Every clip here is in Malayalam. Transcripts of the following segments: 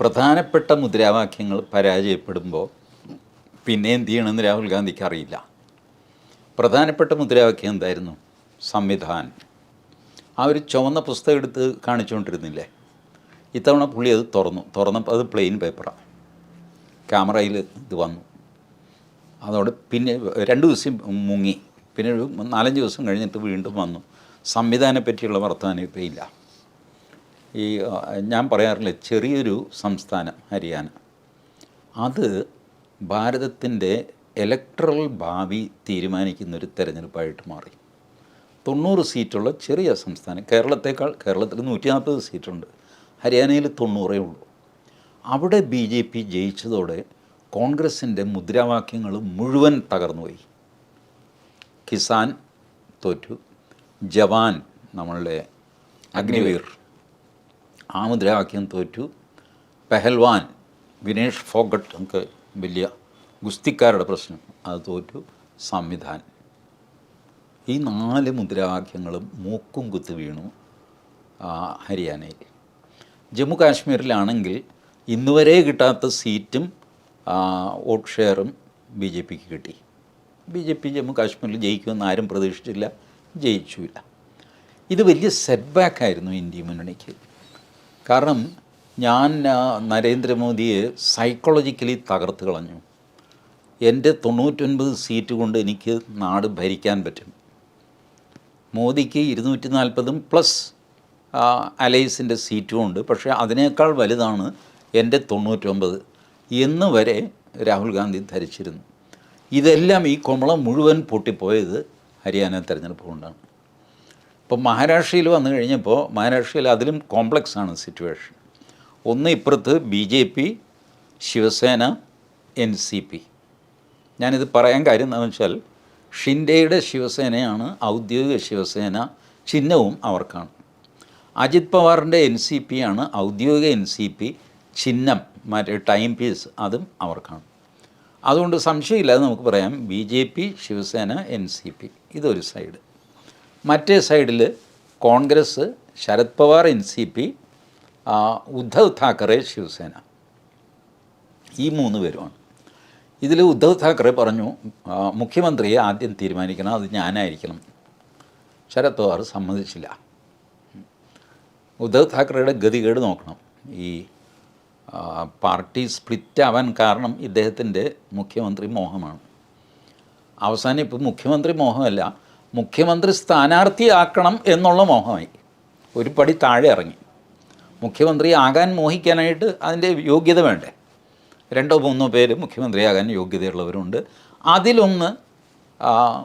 പ്രധാനപ്പെട്ട മുദ്രാവാക്യങ്ങൾ പരാജയപ്പെടുമ്പോൾ പിന്നെ എന്ത് ചെയ്യണമെന്ന് രാഹുൽ ഗാന്ധിക്ക് അറിയില്ല. പ്രധാനപ്പെട്ട മുദ്രാവാക്യം എന്തായിരുന്നു? സംവിധാൻ. ആ ഒരു ചുവന്ന പുസ്തകം എടുത്ത് കാണിച്ചുകൊണ്ടിരുന്നില്ലേ? ഇത്തവണ പുള്ളി അത് തുറന്നു. തുറന്നപ്പോൾ അത് പ്ലെയിൻ പേപ്പറാണ് ക്യാമറയിൽ ഇത് വന്നു. അതോട് പിന്നെ രണ്ട് ദിവസം മുങ്ങി. പിന്നെ നാലഞ്ച് ദിവസം കഴിഞ്ഞിട്ട് വീണ്ടും വന്നു. സംവിധാനെ പറ്റിയുള്ള വർത്തമാനം ഇപ്പോൾ ഇല്ല. ഈ ഞാൻ പറയാറില്ല ചെറിയൊരു സംസ്ഥാനം ഹരിയാന. അത് ഭാരതത്തിന്റെ ഇലക്ട്രൽ ഭാവി തീരുമാനിക്കുന്നൊരു തെരഞ്ഞെടുപ്പായിട്ട് മാറി. തൊണ്ണൂറ് സീറ്റുള്ള ചെറിയ സംസ്ഥാനം കേരളത്തേക്കാൾ കേരളത്തിൽ നൂറ്റി നാൽപ്പത് സീറ്റുണ്ട്. ഹരിയാനയിൽ തൊണ്ണൂറേ ഉള്ളൂ. അവിടെ ബി ജെ പി ജയിച്ചതോടെ കോൺഗ്രസിന്റെ മുദ്രാവാക്യങ്ങൾ മുഴുവൻ തകർന്നുപോയി. കിസാൻ തോറ്റു ജവാൻ നമ്മളുടെ അഗ്നിവീർ. ആ മുദ്രാവാക്യം തോറ്റു. പെഹൽവാൻ വിനേഷ് ഫോഗട്ട് ഒക്കെ വലിയ ഗുസ്തിക്കാരുടെ പ്രശ്നം. അത് തോറ്റു. സംവിധാൻ. ഈ നാല് മുദ്രാവാക്യങ്ങളും മൂക്കും കുത്തു വീണു ഹരിയാനയിൽ. ജമ്മു കാശ്മീരിലാണെങ്കിൽ ഇന്നുവരെ കിട്ടാത്ത സീറ്റും വോട്ട് ഷെയറും ബി ജെ പിക്ക് കിട്ടി. ബി ജെ പി ജമ്മു കാശ്മീരിൽ ജയിക്കുമെന്ന് ആരും പ്രതീക്ഷിച്ചില്ല ജയിച്ചുമില്ല ഇത് വലിയ സെറ്റ് ബാക്ക് ആയിരുന്നു ഇന്ത്യ മുന്നണിക്ക്. കാരണം ഞാൻ നരേന്ദ്രമോദിയെ സൈക്കോളജിക്കലി തകർത്ത് കളഞ്ഞു. എന്റെ തൊണ്ണൂറ്റൊൻപത് സീറ്റ് കൊണ്ട് എനിക്ക് നാട് ഭരിക്കാൻ പറ്റും. മോദിക്ക് ഇരുന്നൂറ്റി നാൽപ്പതും പ്ലസ് അലൈസിന്റെ സീറ്റും ഉണ്ട്. പക്ഷേ അതിനേക്കാൾ വലുതാണ് എന്റെ തൊണ്ണൂറ്റൊമ്പത് എന്ന് വരെ രാഹുൽ ഗാന്ധി ധരിച്ചിരുന്നു. ഇതെല്ലാം ഈ കൊമളം മുഴുവൻ പൊട്ടിപ്പോയത് ഹരിയാന തെരഞ്ഞെടുപ്പ് കൊണ്ടാണ്. ഇപ്പം മഹാരാഷ്ട്രയിൽ വന്നു കഴിഞ്ഞപ്പോൾ മഹാരാഷ്ട്രയിൽ അതിലും കോംപ്ലക്സ് ആണ് സിറ്റുവേഷൻ. ഒന്ന് ഇപ്പുറത്ത് B J P Shivsena N C P. ഞാനിത് പറയാൻ കാര്യം എന്താണെന്ന് വെച്ചാൽ ഷിൻഡെയുടെ ശിവസേനയാണ് ഔദ്യോഗിക ശിവസേന ചിഹ്നവും അവർക്കാണ്. അജിത് പവാറിന്റെ എൻ സി പി ആണ് ഔദ്യോഗിക എൻ സി പി ചിഹ്നം മറ്റേ ടൈം പീസ് അതും അവർക്കാണ്. അതുകൊണ്ട് സംശയമില്ലാതെ നമുക്ക് പറയാം B J P Shivsena N C P. ഇതൊരു സൈഡ്. മറ്റേ സൈഡിൽ Congress Sharad Pawar N C P Uddhav Thackeray Shivsena. ഈ മൂന്ന് പേരുമാണ്. ഇതിൽ ഉദ്ധവ് താക്കറെ പറഞ്ഞു മുഖ്യമന്ത്രിയെ ആദ്യം തീരുമാനിക്കണം അത് ഞാനായിരിക്കണം. ശരത് പവാർ സമ്മതിച്ചില്ല. ഉദ്ധവ് താക്കറയുടെ ഗതികേട് നോക്കണം. ഈ പാർട്ടി സ്പ്ലിറ്റ് ആവാൻ കാരണം ഇദ്ദേഹത്തിന്റെ മുഖ്യമന്ത്രി മോഹമാണ്. അവസാനം ഇപ്പോൾ മുഖ്യമന്ത്രി മോഹമല്ല മുഖ്യമന്ത്രി സ്ഥാനാർത്ഥിയാക്കണം എന്നുള്ള മോഹമായി. ഒരു പടി താഴെ ഇറങ്ങി. മുഖ്യമന്ത്രി ആകാൻ മോഹിക്കാനായിട്ട് അതിന്റെ യോഗ്യത വേണ്ടേ? രണ്ടോ മൂന്നോ പേര് മുഖ്യമന്ത്രിയാകാൻ യോഗ്യതയുള്ളവരുണ്ട്. അതിലൊന്ന്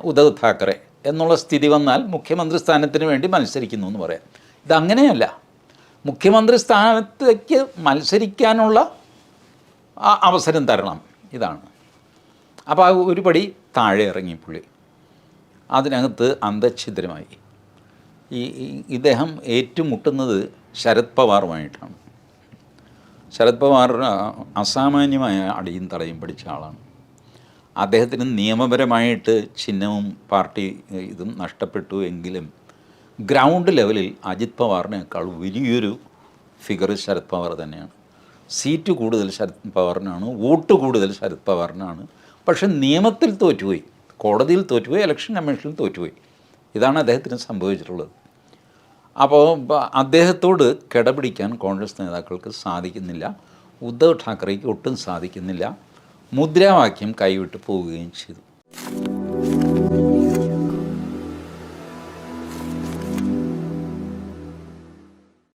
ഉദ്ധവ് താക്കറെ എന്നുള്ള സ്ഥിതി വന്നാൽ മുഖ്യമന്ത്രി സ്ഥാനത്തിന് വേണ്ടി മത്സരിക്കുന്നു എന്ന് പറയാം. ഇതങ്ങനെയല്ല. മുഖ്യമന്ത്രി സ്ഥാനത്തേക്ക് മത്സരിക്കാനുള്ള അവസരം തരണം. ഇതാണ്. അപ്പോൾ ആ ഒരു പടി താഴെ ഇറങ്ങി പുള്ളി. അതിനകത്ത് അന്തഛിദ്രമായി. ഈ ഇദ്ദേഹം ഏറ്റുമുട്ടുന്നത് ശരത് പവാറുമായിട്ടാണ്. ശരത് പവാർ അസാമാന്യമായ അടിയും തടയും പഠിച്ച ആളാണ്. അദ്ദേഹത്തിന് നിയമപരമായിട്ട് ചിഹ്നവും പാർട്ടി ഇതും നഷ്ടപ്പെട്ടു എങ്കിലും ഗ്രൗണ്ട് ലെവലിൽ അജിത് പവാറിനേക്കാൾ വലിയൊരു ഫിഗർ ശരത് പവാർ തന്നെയാണ്. സീറ്റ് കൂടുതൽ ശരത് പവാറിനാണ് വോട്ട് കൂടുതൽ ശരത് പവാറിനാണ്. പക്ഷെ നിയമത്തിൽ തോറ്റുപോയി. കോടതിയിൽ തോറ്റുപോയി ഇലക്ഷൻ കമ്മീഷനിൽ തോറ്റുപോയി. ഇതാണ് അദ്ദേഹത്തിന് സംഭവിച്ചിട്ടുള്ളത്. അപ്പോൾ അദ്ദേഹത്തോട് കിടപിടിക്കാൻ കോൺഗ്രസ് നേതാക്കൾക്ക് സാധിക്കുന്നില്ല. ഉദ്ധവ് ഠാക്കറേക്ക് ഒട്ടും സാധിക്കുന്നില്ല. മുദ്രാവാക്യം കൈവിട്ട് പോവുകയും ചെയ്തു.